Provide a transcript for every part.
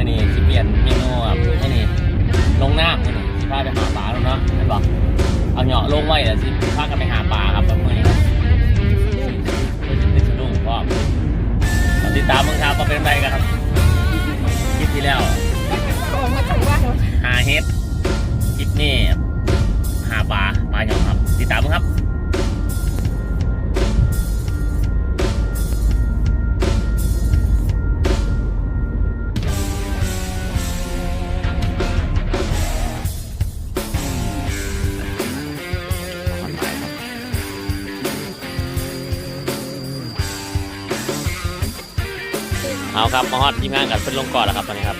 มื่อนี้สิเปลี่ยนเมนูครับมื่อนี้ลงน้ำมื่อนี้สิพาไปหาปลาแล้วเนาะเห็นปะเอาเหยาะลงไว้แล้วสิพากันไปหาปลาครับมื่อนี้เป็นสะดุ้งก็ติดตามมึงครับว่าเป็นไรกันครับคลิปที่แล้วโอ้มาถึงว่าหาเฮ็ดคลิปนี้หาปลาปลาเหยองครับ ติดตามมั้งครับ เอาครับมาฮอดทีมงานกันเพิ่นลงก่อนแล้วครับตอนนี้ครับ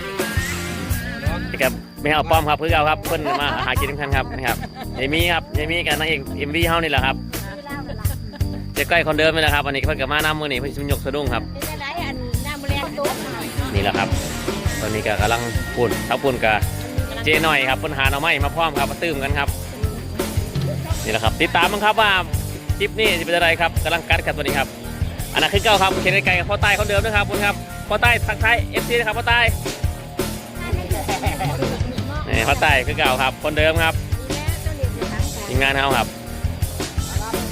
นี่ครับไม่เอาป้อมครับเพื่อเอาครับเพิ่นมาหากินกันครับนี่ครับยายมีครับยายมีกับนางเอกเอ็มวีเฮานี่แหละครับเจ๊ก้อยคนเดิมนี่แหละครับวันนี้เพิ่นกับมาน้ำมือนี่เพิ่นชุนยกสะดุ้งครับเป็นอะไรอันน้ำแรงตุ๊กนี่แหละครับ ตอนนี้ก็กำลังปุ่นทับปุ่นกับเจหน่อยครับเพิ่นหาหน่อไม้มาพร้อมครับมาตื้มกันครับนี่แหละครับ ติดตามมั้งครับว่าคลิปนี้จะเป็นอะไรครับกำลังกัดกันตัวนี้ครับอันนั้นคือเก้าครับเขียนไกลกับพ่อใต้คนเดิมนะครับคุณครับ พ่อใต้ทักทายเอฟซีนะครับพ่อใต้นี่พ่อใต้คือเก่าครับ คนเดิมครับทีมงานเขาครับ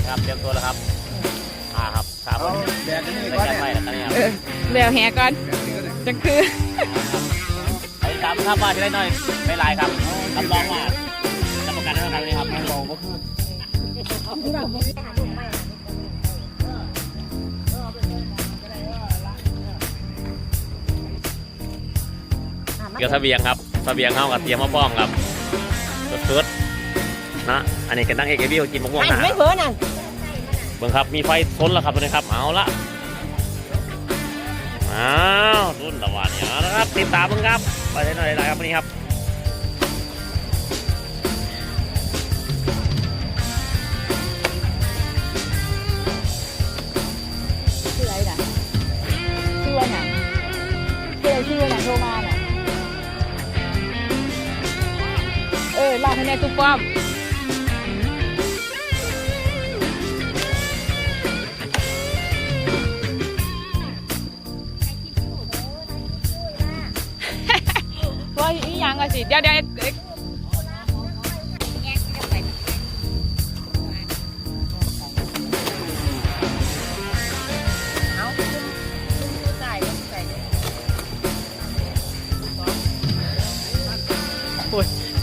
ครับเตรียมตัวแล้วครับอ่าครับสามคนแดดนี่ไม่ก่อนใช่เนี่ยไม่แล้วกันนี่ครับเออเดี๋ยวแหก่อนจังคือไอ้ตามครับว่าจะได้หน่อยไม่ลายครับรับรองว่ารับประกันได้ครับนี่ครับไม่บอกว่าคือ เกี่ยวเสบียงครับเสบียงเข้ากับเตรียมมาป้องครับสุดๆนะอันนี้ก็นั่งเอกเอวิวกินมะม่วงอันนะไม่เพ้อนั่นเบิ่งครับมีไฟทนแล้วครับตัวนี้ครับเอาละอ้าวรุ่นตะวันเนี่ยเอาละครับติดตามมึงครับไปได้หน่อยได้ครับวันนี้ครับชื่ออะไรน่ะชื่อว่าน่ะชื่ออะไรชื่อว่าน่ะโทรมาน่ะ ลองให้แน่ตุ๊กป้อมว่าอีหยังอะสิเดี๋ยวเดี๋ยว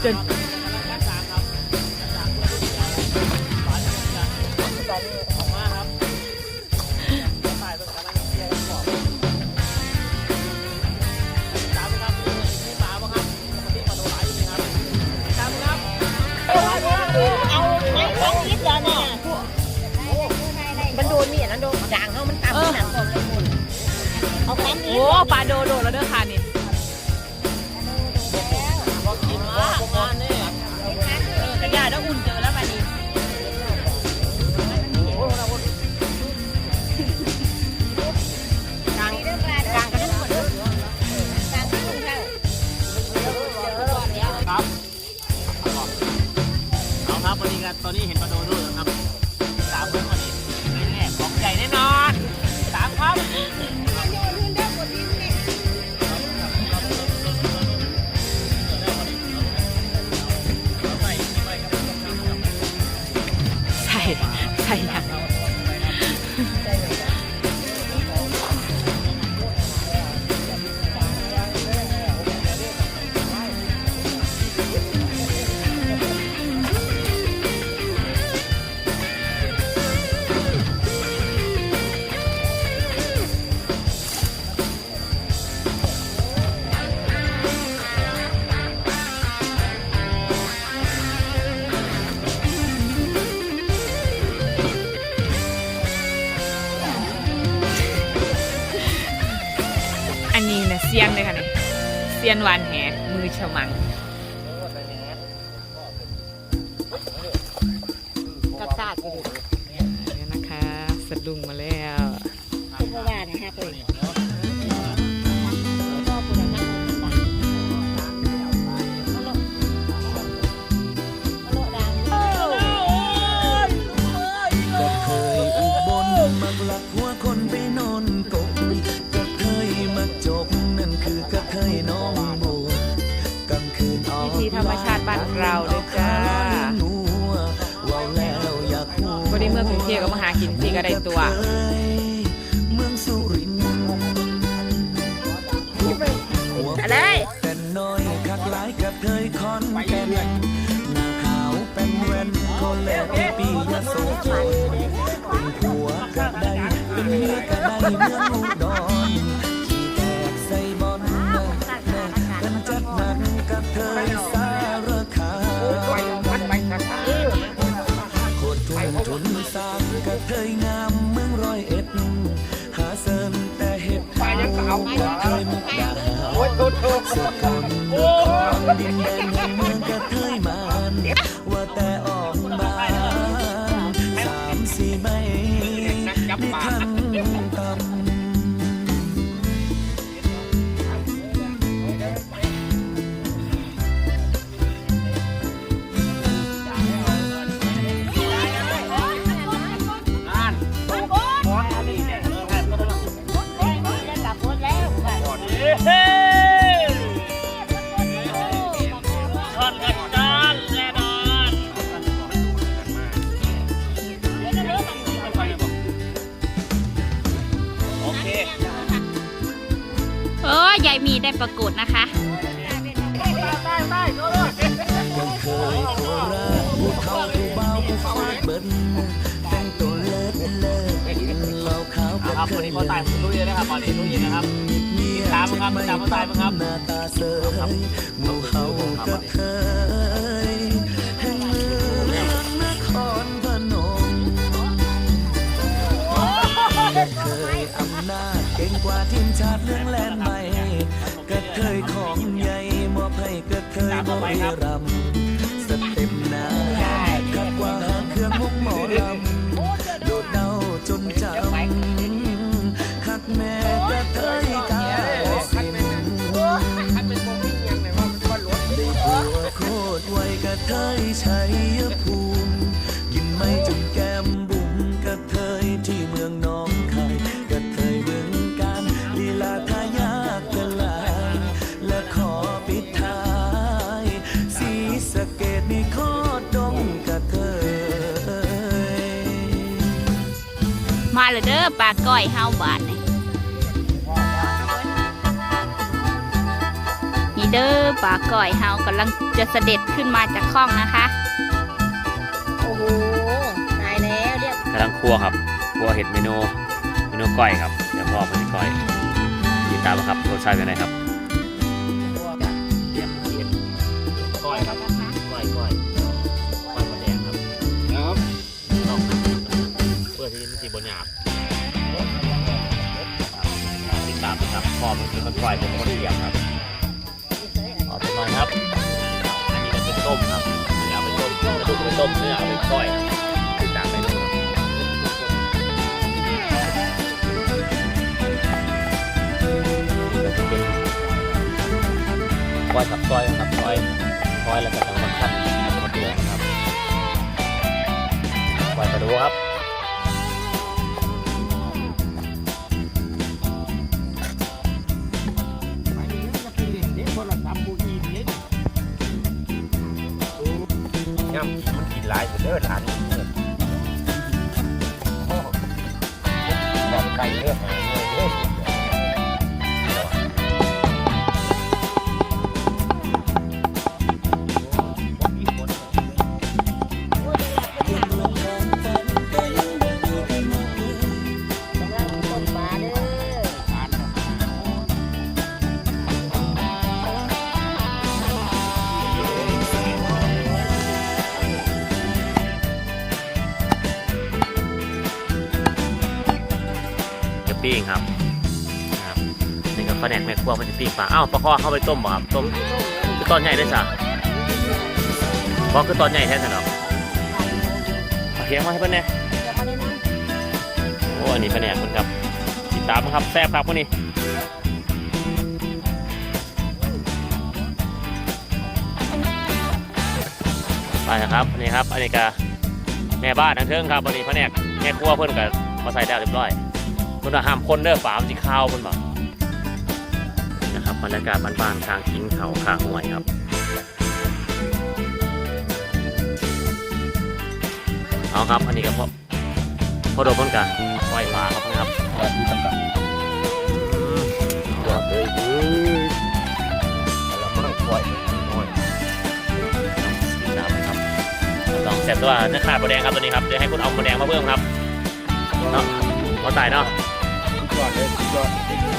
จน ปลาโดโดแล้วเด้อค่ะนี่ อันนี้นะเซียนเลยค่ะนี่เซียนวานแหมือฉมังกับซาดเดี๋ยวนะคะสะดุ้งมาแล้วคุณพ่อว่านะฮะเลย เราเลยจ้านัวเว้าแล้วอยากหูวันนี้เมื่อกรุงเทพก็มาหากินที่ก็ได้ตัวอะไรแต่น้อยคักหลายกระเทยคอนแก่นหน้าขาวเป็นแว่นคนแลกปียโสธรเป็นผัวก็ได้เป็นเมียก็ได้เมืองอุดร เทยงามเมืองร้อยเอ็ด หาเสริมแต่เห็ดเอากระเทยมุกดาหารสกลนครดินแดนแห่งเมืองกร เยอะนตู้เยอะนะครับตามครับตามมาตายมั้งครับหน้าตาเสยหมู่เฮากระเทยแห่งเมืองนครพนมเคยอำนาจเก่งกว่าทีมชาติเรื่องแลนใหม่กระเทยของใหญ่มอบให้กระเทยบรีรัม เทยชัยภูมิกินไม่จนแก้มบุ๋มกระเทยที่เมืองน้องคายกระเทยเมืองการลีลาทายากกลายและขอปิดท้ายสีสะเกดนี่ขอดงกระเทยมาเลยเด้อปลาก้อยเฮาบาทนี่นี่เด้อปลาก้อยเฮากำลังจะเสด็จ ขึ้นมาจากคลองนะคะ โอ้โหตายแล้วเรียกกำลังครัวครับครัวเห็ดเมนูเมนูก้อยครับเดี๋ยวพ่อมันจะก้อยติดตามนะครับรสชาติเป็นไงครับเตรียมเห็ดก้อยครับก้อยก้อยก้อยมะแดงครับครับต้องเพื่อที่มันสีบนหยาบติดตามนะครับพ่อมันคือคนก้อยผมเป็นคนเตรียมครับ ไปต้มกระดูกไปต้มเนื้อเอาไปก้อยติดตามไปนูครับซอยกับซอยครับซอยซอยแล้วก็ทำมันขั้นมาเดือดครับซอยมาดูครับ แผนกแม่ครัวมันจะปิ้งปลาอ้าวปลาข้อเข้าไปต้มบ่ครับต้มคือตอนใหญ่ได้สะบอกคือตอนใหญ่แท้สนอกเอาเคียงมาให้เพิ่นเนี่ยโอ้อันนี้แผนกมันครับติดตามครับแซ่บครับพวกนี้ไปนะครับนี่ครับอันนี้ก็แม่บ้านทั้งเทิงครับวันนี้แผนกแม่ครัวเพิ่อนก็มาใส่ได้เรียบร้อยคุณว่าห้ามคนเด้อฝามสิข้าวคุณบอกนะครั บรรยากาศบ้านๆทางทิ้งเขาข้าห่วยครับเอาครับ อันนี้ก็พอพอโดนพ้นกันปล่อยปลาครับนะครับที่ต่งๆยอดเล้ยเราไต้องปล่อยน้อยน้ำครัองแซ่บตัวเนื้อขาดบัวแดงครับตัวนี้ครับเดี๋ยวให้คุณเอาบัวแดงมาเพิ่มครับเนาะมาตายเนาะก่อนเลยก่อน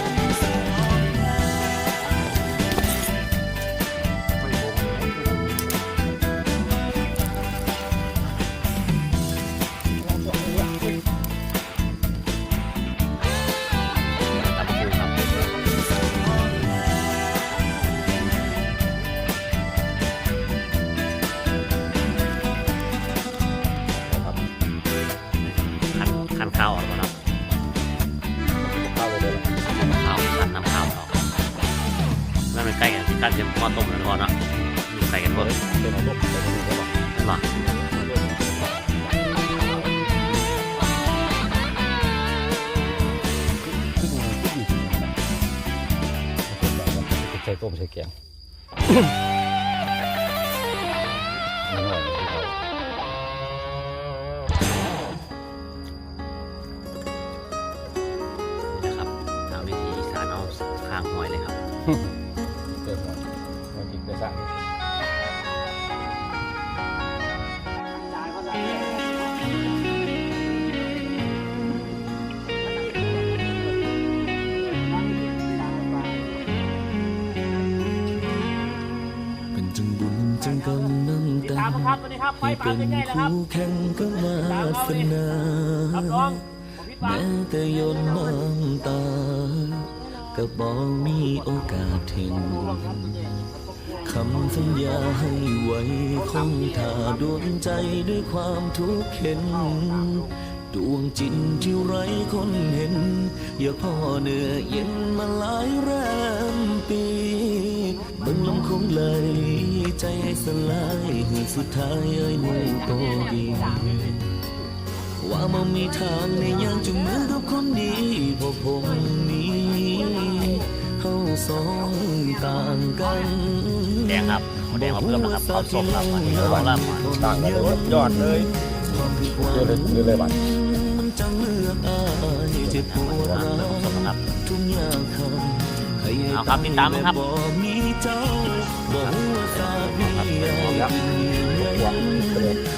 ต้มใส่แกง กำน้ำตาให้เป็นคู่แข่งก็วาสนาแม้แต่ยนต์น้ำตา ก็บอกมีโอกาสเห็นคำสัญญาให้ไว้คงท่าดวงใจด้วยความทุกข์เข็นดวงจิตที่ไร้คนเห็น อย่าพ่อเหนือเย็นมาหลายแรมปีเบิ่งลำคงเลย ใจให้สลายหือสุดท้ายเอ้ยหูโตดีว่ามันมีทางในย่างจุงมือกับคนดีพราะผมนี้เฮาสองต่างกันแดงครับแดงมาเพิ่มนะครับข้าวส้มครับอันนี้ก็ลาบหอยต่างกันเลยอดเลยเจอเลยเลยเลยบัดจังเลือกอายเจ็บปวดร้าวทุกอย่าง เอาครับติดตามนะครับบ่มีเจ้าบ่หัวซาเบียกินเลี้ยง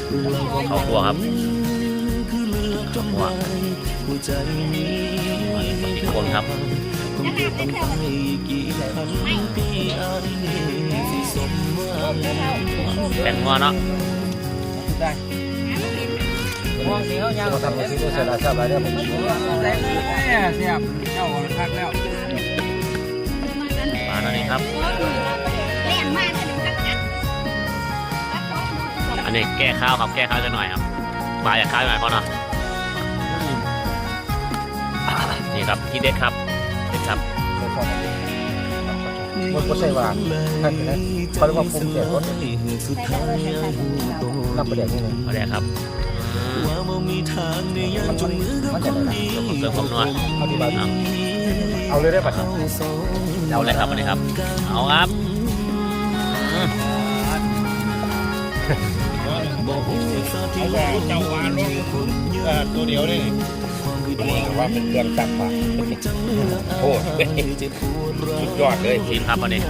เรื่องของข้าวคั่วครับคือเลือกจนได้หัวใจนี้อีกคนครับคงเก็บตั้งใจกี่พันปีอายสิสมหวังแป้งงัวเนาะม่วงสีเขายาวทำมาซื้อเสร็จแล้วทราบอะไรเนี่ยผมมาตอนนี้ครับแรงมากเลยนะ อันนี้แก้ข้าวครับ แก้ข้าวจะหน่อยครับมาจากข้าวหน่อยพอเนาะนี่ครับที่เด็ดครับเด็ดครับมันก็ใช่ว่าท่านนะเขาเรียกว่าปรุงเสร็จรสสุดท้ายให้หูโตน้ำประเดี๋ยวนี่นึงมาแดงครับอืมว่าบ่มีทางในยามจุงมือกับคนดีเสริมความนัวเอาที่บ้าน เอาเลยได้ป่ะเอาสองเอาเลยครับอันนี้ครับ เอาครับอืมบอกสาธิตเจ้าวานรถตัวเดียวนี่ว่าเป็นเครื่องจักรป่ะโอ้สุดยอดเลยทีมครับอันนี้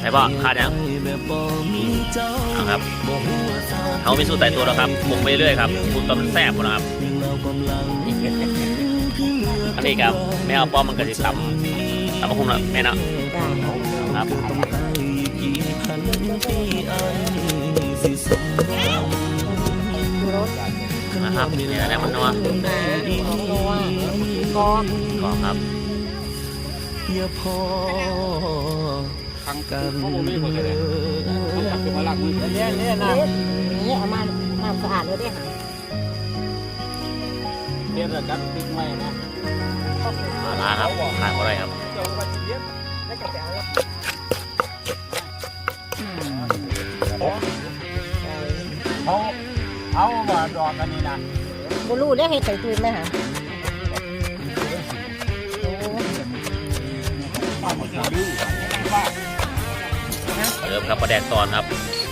ไหนบอกขาดยังแบบบ่มีเจ้าเอาครับบอกว่าสาเขาไม่สู้แต่ตัวแล้วครับปรุงไปเรื่อยครับปรุงตอนมันแซ่บหมดนะครับเรากำลังอั นนี้ครับแม่เอาป้อมมันก็จะตำตำมะคุ้มนะแม่เนาะครับต้องให้กี่พันปีอันสิสมหวังนะครับนี่แหละมันนัวกองกรอบครับอย่าพอกันเลยเนี่ยเนี่ยนะนี่เอามาน้ำสะอาดเลยเนี่ยมาลาครับขาดอะไรครับเขาเอาว่าดอนอันนี้นะบรู้ได้ให้ใส่ตุยไหมฮะเริ่มครับประแดกตอนครับ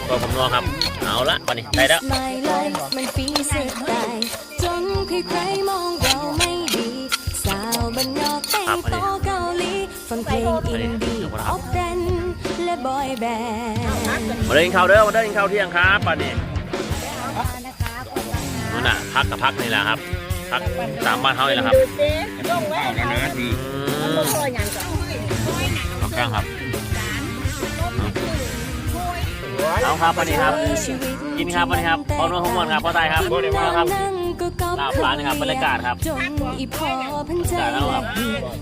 ตัวผมนัวครับ เอาละปานนี้ได้แล้ว มาเดินข้าวเด้อมาเดินข้าวเที่ยงครับปานนี้นั่นน่ะพักกับพักนี่แหละครับ พักตามบ้านเขานี่แหละครับเจ๊ลงไว้ข้าวแล้วนะดีอืมันมบ่พอหยังจ้ะเอาแกล้งครับเอาครับปานนี้ครับ กินครับปานนี้ครับพอนัวของมวนครับพอตายครับครับ ลาบร้านนะครับบรรยากาศครับจนอีพอพันใจบรรยากาศแล้วครับ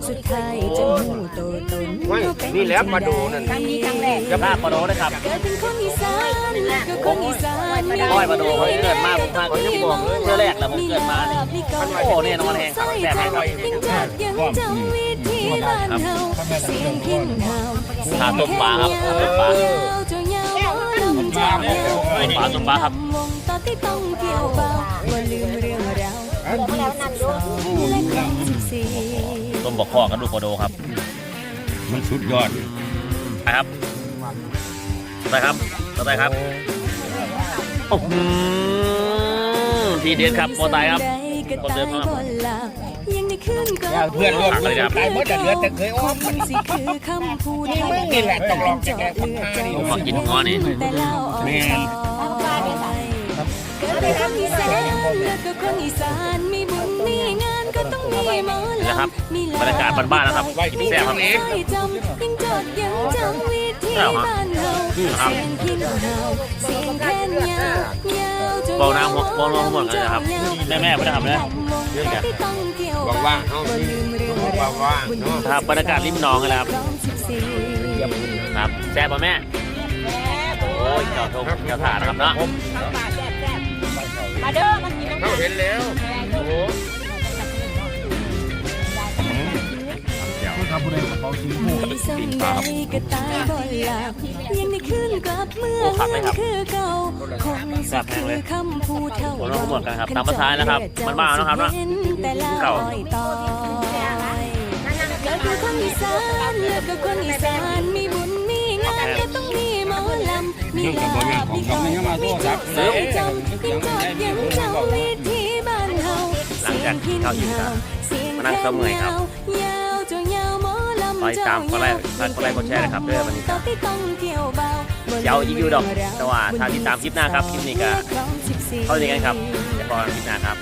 สุดท้ายจะหูโตตนไม่นี่แหล้วมาดูนั่นครั้งนี้ครั้งแรกจะพาปลาโดด้วยครับเกิดเป็นคนอีสานก็คนอีสานมีก้อยปลาโดเขาเกิดมาผมมาเขายังบอกเลยเมื่อแรกแล้วผมเกิดมานี่โอ้เนี่ยนอนแห้งครับแซ่บแห้งครับยังจัดยังจำวิธีบ้านเฮาเสียงพินเฮาทาต้มปลาครับต้มปลา ปลาต้มปลาครับวงตอนที่ต้องเกี่ยวเบาว่าลืมเรื่องราววันที่สิบสองและครั้งสิบสี่ต้มบอกข้อกระดูกปลาโดครับ มันสุดยอดไปครับไปครับต่อไปครับโอ้โหทีเด็ดครับโปรตายครับคนเดิมครับ ยังได้ขึ้นก็เพื่อนร่วมเลยครับตายหมดแต่เหลือแต่เคยอ้อมคงสิคือคำพูดนี่มึงนี่แหละต้องลองจากแกคนฆ่านี่ผมมากินหัวนี่แต่เล่าออกแม่นเกิดเป็นคนอีสานแล้วก็คนอีสานมีบุญมีงา นก็ต้องมีหมอนี่แหละครับลำมีลบรรยากาศบ้านๆนะครับไว้กินแซ่บครับเองจำยังจดยังจำวิธีบ้านเฮาครับเสียงพินเฮาเสียงแค้นยาวยาวจนบอกน้ำบอกบอกน้ำหมดเลยนะครับแม่แม่ไม่ได้ทำเลยเรื่องเนี่ยว่างๆเอาสิว่างๆเนาะครับบรรยากาศริมหนองกันแหละครับครับแซ่บป่ะแม่โอ้ยเจ้าทงเจ้าถานะครับเนาะข้าวปลาแซ่บๆมาเด้อมากินน้ำเขาเห็นแล้วโอ้ โหปีนฟ้าครับก็ตายบ่หลับยังได้ขึ้นกลับเมืองนั้นคือเก่าคงสิคือคำพูดเท่าผมต้องหมดกันครับตามภาษานะครับ มันบ้านะครับเนาะแต่ละเก่าอ้อยต่อยเกิดเป็นคนอีสานเลือกกับคนอีสานมีบุญมีงานก็ต้องมีหมอลำมีลาบมีกอยมีทุกข์ใส่จำยังจดยังจำวิธีบ้านเฮาหลังจากที่เข้าอยู่ครับมานั่งเศร้าเมื่อยครับยาวจนยาว ไปตามก็ไลค์ก็ไลค์กดแชร์นะครับด้วยวันนี้ครับต้องเกี่ยวเบาอีกอยู่ดอกแต่ว่าทางที่ตามคลิปหน้าครับคลิปนี้ก็เข้าใจกันครับเดี๋ยวพอคลิปหน้าครับ